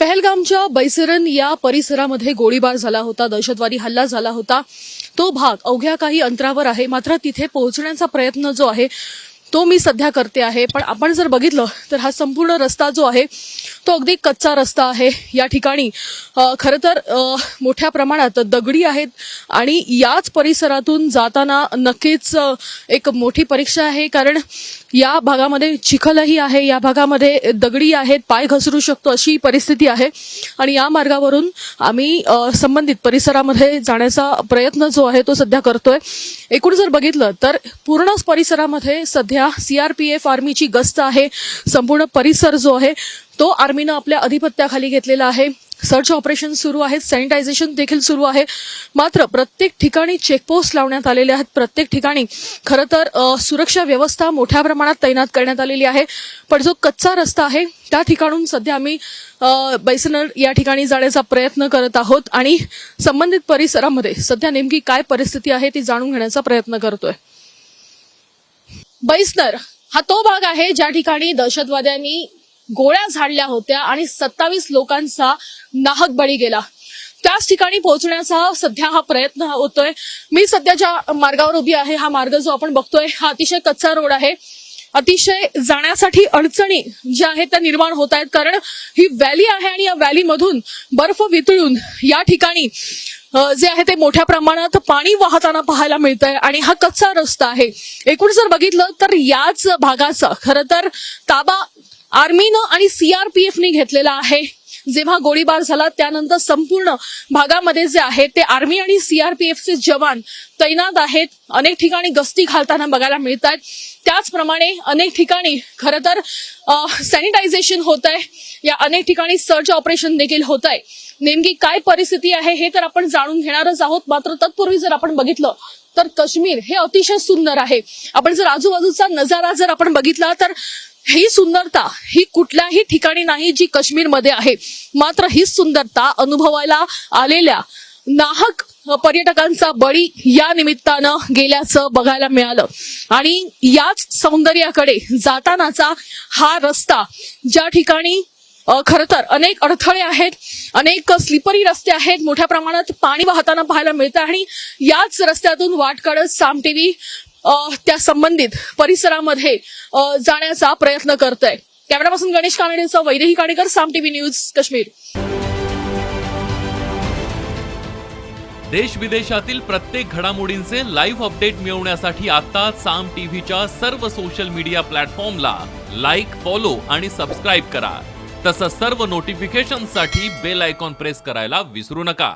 पहलगामच्या बैसरन या परिसरामध्ये गोळीबार झाला होता दहशतवादी हल्ला झाला होता. तो भाग अवघ्या काही अंतरावर आहे मात्र तिथे पोहोचण्याचा प्रयत्न जो आहे तो मी सध्या करते आहे. पण आपण जर बघितलं तर हा संपूर्ण रस्ता जो आहे तो अगदी कच्चा रस्ता आहे. या ठिकाणी खरं तर मोठ्या प्रमाणात दगडी आहेत आणि याच परिसरातून जाताना नक्कीच एक मोठी परीक्षा आहे. कारण या भागामध्ये चिखलही आहे या भागामध्ये दगडी आहेत पाय घसरू शकतो अशी परिस्थिती आहे. आणि या मार्गावरून आम्ही संबंधित परिसरामध्ये जाण्याचा प्रयत्न जो आहे तो सध्या करतोय. एकूण जर बघितलं तर पूर्णच परिसरामध्ये सध्या सीआरपीएफ आर्मीची गस्त आहे. संपूर्ण परिसर जो आहे तो आर्मीनं आपल्या अधिपत्याखाली घेतलेला आहे. सर्च ऑपरेशन सुरू आहेत. सॅनिटायझेशन देखील सुरू आहे. मात्र प्रत्येक ठिकाणी चेकपोस्ट लावण्यात आलेले आहेत. प्रत्येक ठिकाणी खरं तर सुरक्षा व्यवस्था मोठ्या प्रमाणात तैनात करण्यात आलेली आहे. पण जो कच्चा रस्ता आहे त्या ठिकाणून सध्या आम्ही बैसनर या ठिकाणी जाण्याचा प्रयत्न करत आहोत. आणि संबंधित परिसरामध्ये सध्या नेमकी काय परिस्थिती आहे ती जाणून घेण्याचा प्रयत्न करतोय. बैसनर हा तो भाग आहे ज्या ठिकाणी दहशतवाद्यांनी गोळ्या झाडल्या होत्या आणि सत्तावीस लोकांचा नाहक बळी गेला. त्याच ठिकाणी पोहोचण्याचा सध्या हा प्रयत्न होतोय. मी सध्या ज्या मार्गावर उभी आहे हा मार्ग जो आपण बघतोय हा अतिशय कच्चा रोड आहे. अतिशय जाण्यासाठी अडचणी ज्या आहेत त्या निर्माण होत आहेत. कारण ही व्हॅली आहे आणि या व्हॅलीमधून बर्फ वितळून या ठिकाणी जे आहे ते मोठ्या प्रमाणात पाणी वाहताना पाहायला मिळत आहे आणि हा कच्चा रस्ता आहे. एकूण जर बघितलं तर याच भागाचा खरं तर ताबा आर्मीनं आणि सीआरपीएफने घेतलेला आहे. जेव्हा गोळीबार झाला त्यानंतर संपूर्ण भागामध्ये जे आहे ते आर्मी आणि सीआरपीएफचे जवान तैनात आहेत. अनेक ठिकाणी गस्ती घालताना बघायला मिळत आहेत त्याचप्रमाणे अनेक ठिकाणी खरं तर सॅनिटायझेशन होत आहे या अनेक ठिकाणी सर्च ऑपरेशन देखील होत आहे नेमकी काय परिस्थिती आहे हे तर आपण जाणून घेणारच आहोत. मात्र तत्पूर्वी जर आपण बघितलं तर काश्मीर हे अतिशय सुंदर आहे. आपण जर आजूबाजूचा नजारा जर आपण बघितला तर ही सुंदरता ही कुठल्याही ठिकाणी नाही जी काश्मीरमध्ये आहे. मात्र ही सुंदरता अनुभवायला आलेल्या नाहक पर्यटकांचा बळी या निमित्तानं गेल्याचं बघायला मिळालं. आणि याच सौंदर्याकडे जातानाचा हा रस्ता ज्या ठिकाणी खर खरं तर अनेक अडथळे आहेत अनेक स्लिपरी रस्ते आहेत मोठ्या प्रमाणात पाणी वाहताना पाहायला मिळतं आणि याच रस्त्यातून वाट काढत साम टीव्ही त्या संबंधित परिसरामध्ये जाण्याचा प्रयत्न करत आहे कॅमेरापासून गणेश कानडेचा वैदेही काणेकर साम टीव्ही न्यूज काश्मीर. देश विदेशातील प्रत्येक घडामोडींचे लाईव्ह अपडेट मिळवण्यासाठी आता साम टीव्हीच्या सर्व सोशल मीडिया प्लॅटफॉर्मला लाईक फॉलो आणि सबस्क्राईब करा. तसंच सर्व नोटिफिकेशनसाठी बेल आयकॉन प्रेस करायला विसरू नका.